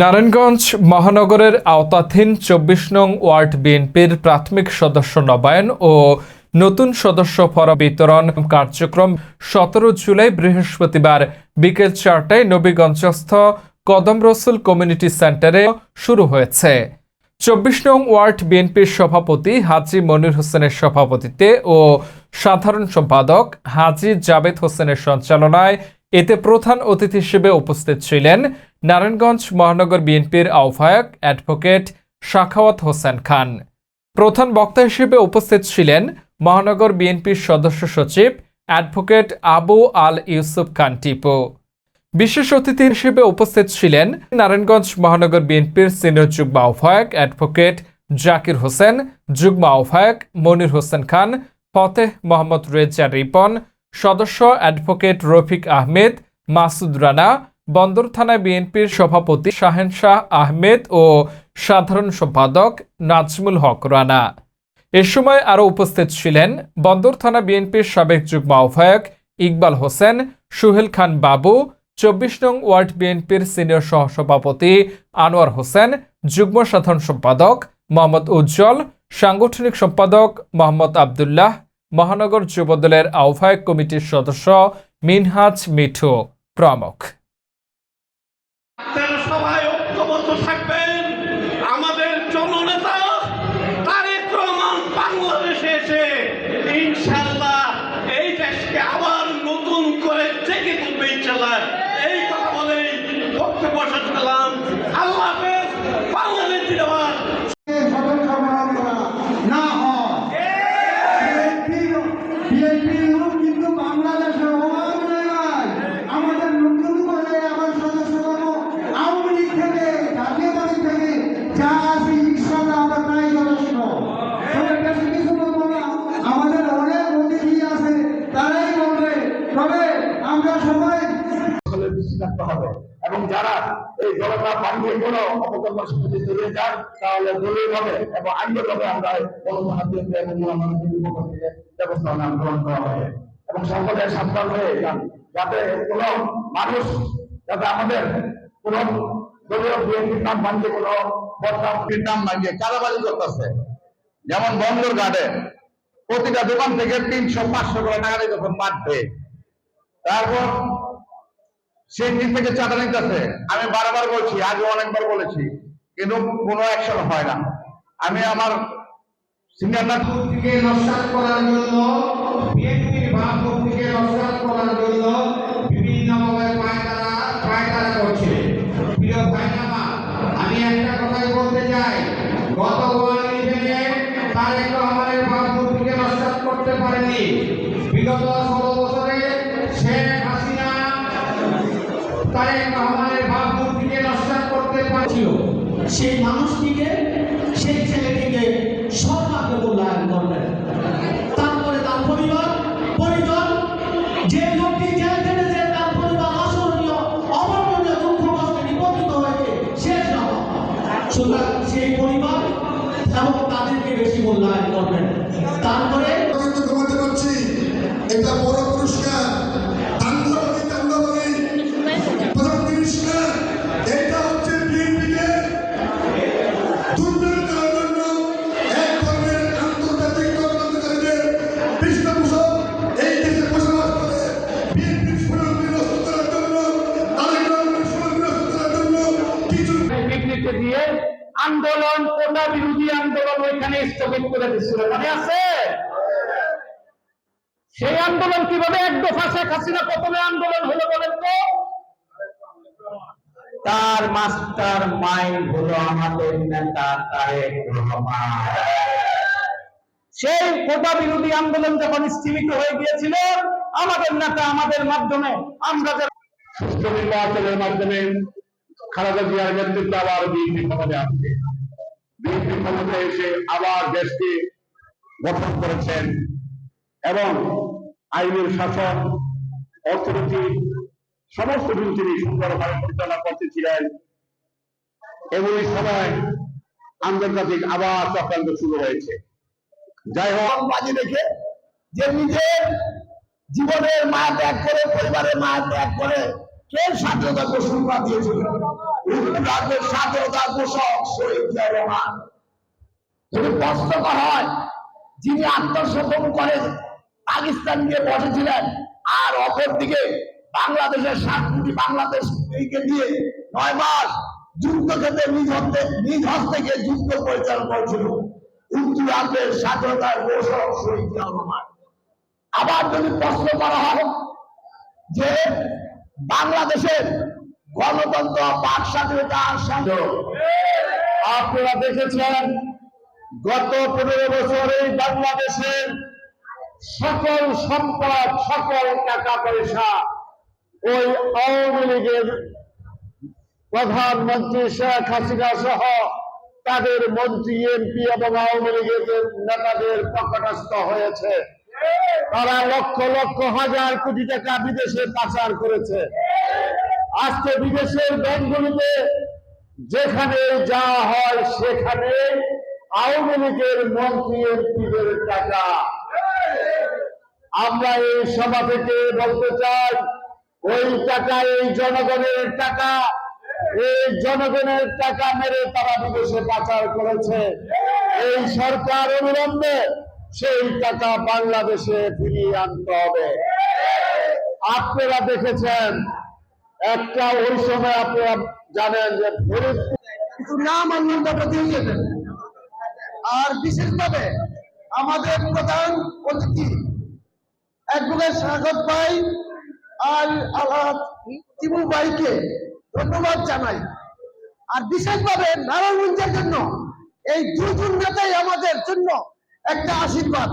নারায়ণগঞ্জ মহানগরের আওতাধীন চব্বিশ নং ওয়ার্ড বিএনপির প্রাথমিক সদস্য নবায়ন ও নতুন সদস্য ফরা বিতরণ কার্যক্রম সতেরো জুলাই বৃহস্পতিবার বিকেল চারটায় নবীগঞ্জস্থ কদম রসুল কমিউনিটি সেন্টারে শুরু হয়েছে। চব্বিশ নং ওয়ার্ড বিএনপির সভাপতি হাজি মনির হোসেনের সভাপতিত্বে ও সাধারণ সম্পাদক হাজি জাবেদ হোসেনের সঞ্চালনায় এতে প্রধান অতিথি হিসেবে উপস্থিত ছিলেন নারায়ণগঞ্জ মহানগর বিএনপির আহ্বায়ক অ্যাডভোকেট শাখাওয়াত হোসেন খান। প্রধান বক্তা হিসেবে উপস্থিত ছিলেন মহানগর বিএনপির সদস্য সচিব অ্যাডভোকেট আবু আল ইউসুফ খান টিপু। বিশেষ অতিথি হিসেবে উপস্থিত ছিলেন নারায়ণগঞ্জ মহানগর বিএনপির সিনিয়র যুগ্ম আহ্বায়ক অ্যাডভোকেট জাকির হোসেন, যুগ্ম আহ্বায়ক মনির হোসেন খান, ফতেহ মোহাম্মদ রেজা রিপন সদস্য অ্যাডভোকেট রফিক আহমেদ, মাসুদ রানা, বন্দর থানা বিএনপির সভাপতি শাহেন শাহ আহমেদ ও সাধারণ সম্পাদক নাজমুল হক রানা। এ সময় আরও উপস্থিত ছিলেন বন্দর থানা বিএনপির সাবেক যুগ্ম আহ্বায়ক ইকবাল হোসেন, সুহেল খান বাবু, চব্বিশ নং ওয়ার্ড বিএনপির সিনিয়র সহসভাপতি আনোয়ার হোসেন, যুগ্ম সাধারণ সম্পাদক মোহাম্মদ উজ্জ্বল, সাংগঠনিক সম্পাদক মোহাম্মদ আবদুল্লাহ মহানগর যুবদলের আহ্বায়ক কমিটির সদস্য মিনহাজ মিঠু প্রমুখ। আল্লাহ হাফেজ। বাংলাদেশ জিন্দাবাদ। রাখতে হবে। এবং যারা এই জনতা বাহিনী কোনো অপকর্মের সাথে যদি জড়িয়ে যান তাহলে দলীয় হবে এবং আইনগতভাবে আমরা দিতে এবং ব্যবস্থা নেওয়া গ্রহণ করা হবে। এবং সকলে সাবধান হয়ে যান যাতে কোনো মানুষ, যাতে আমাদের কোনো দলীয় বিএনপির নাম ভাঙছে কোনো বদনামের নাম ভাঙিয়ে চাঁদাবাজি করতেছে। যেমন বন্দর গার্ডেন প্রতিটা দোকান থেকে তিনশো, পাঁচশো করে টাকা দিয়ে যখন মারবে তারপর থেকে চাঁদা নিতেছে। আমি বারবার বলছি অনেকবার বলেছি, কিন্তু কোনো অ্যাকশন হয় না। আমি আমার থেকে করার জন্য ভাবমূর্তিকে করার জন্য করছে। প্রিয় আমি একটা কথাই বলতে চাই। গত ওয়ান ইভেন্টে তারেক ভাবমূর্তিকে করতে পারেনি। বিগত ষোলো বছরে হাসিনা তারেক রহমানের ভাবমূর্তিকে নস্বাত করতে পারছিল সেই মানুষটিকে সেই ছেলেটিকে সরকারকে মূল্যায়ন করবেন তারপরে তার পরিবার পরিজন যে লোকটি জেল খেটেছে তার পরিবার অসহনীয় অবর্ণনীয় দুঃখ কষ্টে নিবন্ধিত হয়েছে শেষ সুতরাং সেই পরিবার এবং তাদেরকে বেশি মূল্যায়ন করবেন তারপরে ঘুমাতে পারছি। এটা বড় পুরস্কার। আন্দোলন কোটা বিরোধী আন্দোলন ওইখানে স্থগিত করে দিচ্ছিল মনে আছে? সেই আন্দোলন কীভাবে এক দফা শেখ হাসিনা প্রথমে আন্দোলন হলো বলেন তো? তার মাস্টার মাইন্ড হলো আমাদের নেতা তারেক রহমান। সেই কোটা বিরোধী আন্দোলন যখন স্থিমিত হয়ে গিয়েছিল আমাদের নেতা আমাদের মাধ্যমে আমরা যে সুষ্ঠু নির্বাচনের মাধ্যমে খালেদা জিয়ার নেতৃত্ব আবার বিএনপি ক্ষমতায় আসছে। বিএনপি ক্ষমতায় এসে আবার দেশকে গঠন করেছেন এবং আইনের শাসন, অর্থনীতি, সমস্ত কিছু তিনি সুন্দরভাবে পরিচালনা করতেছিলেন এমনই সময় আন্তর্জাতিক আবার চক্রান্ত শুরু হয়েছে। যাই হোক, বাজি রেখে যে নিজের জীবনের মা ত্যাগ করে, পরিবারের মা ত্যাগ করে কে স্বাধীনতা ঘোষণা দিয়েছিল উত্তরাখণ্ডের স্বাধীনতা ঘোষক শহীদ রহমান। যদি প্রশ্ন হয়, যিনি পাকিস্তান গিয়ে বসেছিলেন, আর অপরদিকে বাংলাদেশের কোটি বাংলাদেশ দিয়ে নয় মাস যুদ্ধ ক্ষেত্রে নিজ হস্তে নিজ হস্তে গিয়ে যুদ্ধ পরিচালনা করেছিল। উত্তরাখণ্ডের স্বাধীনতার ঘোষক শহীদ রহমান। আবার যদি প্রশ্ন করা হয় যে বাংলাদেশের গণতন্ত্র বাক স্বাধীনতার সঙ্গে আপনারা দেখেছেন, গত পনেরো বছর বাংলাদেশের সকল সম্পদ, সকল টাকা পয়সা ওই আওয়ামী লীগের প্রধানমন্ত্রী শেখ হাসিনা সহ তাদের মন্ত্রী, এমপি এবং আওয়ামী লীগের নেতাদের পকেটস্থ হয়েছে। তারা লক্ষ লক্ষ হাজার কোটি টাকা বিদেশে পাচার করেছে। আজকে বিদেশের ব্যাংকগুলিতে যেখানে যা হয় সেখানে আওয়ামী লীগের মন্ত্রী এমপিদের টাকা। আমরা এই সভা থেকে বলতে চাই, ওই টাকা, এই জনগণের টাকা, এই জনগণের টাকা মেরে তারা বিদেশে পাচার করেছে। এই সরকার অবিলম্বে সেই টাকা বাংলাদেশে ফিরিয়ে আনতে হবে। আপনারা দেখেছেন, একটা ওই সময় আপনারা জানেন যে কিছু না মানলেন তারপর দিয়ে যেতেন আর বিশেষভাবে আমাদের প্রধান অতিথি অ্যাডভোকেট স্বাগত ভাই আর আলাদ টিবু ভাইকে ধন্যবাদ জানাই। আর বিশেষভাবে নারায়ণগঞ্জের জন্য, এই দুজন নেতাই আমাদের জন্য একটা আশীর্বাদ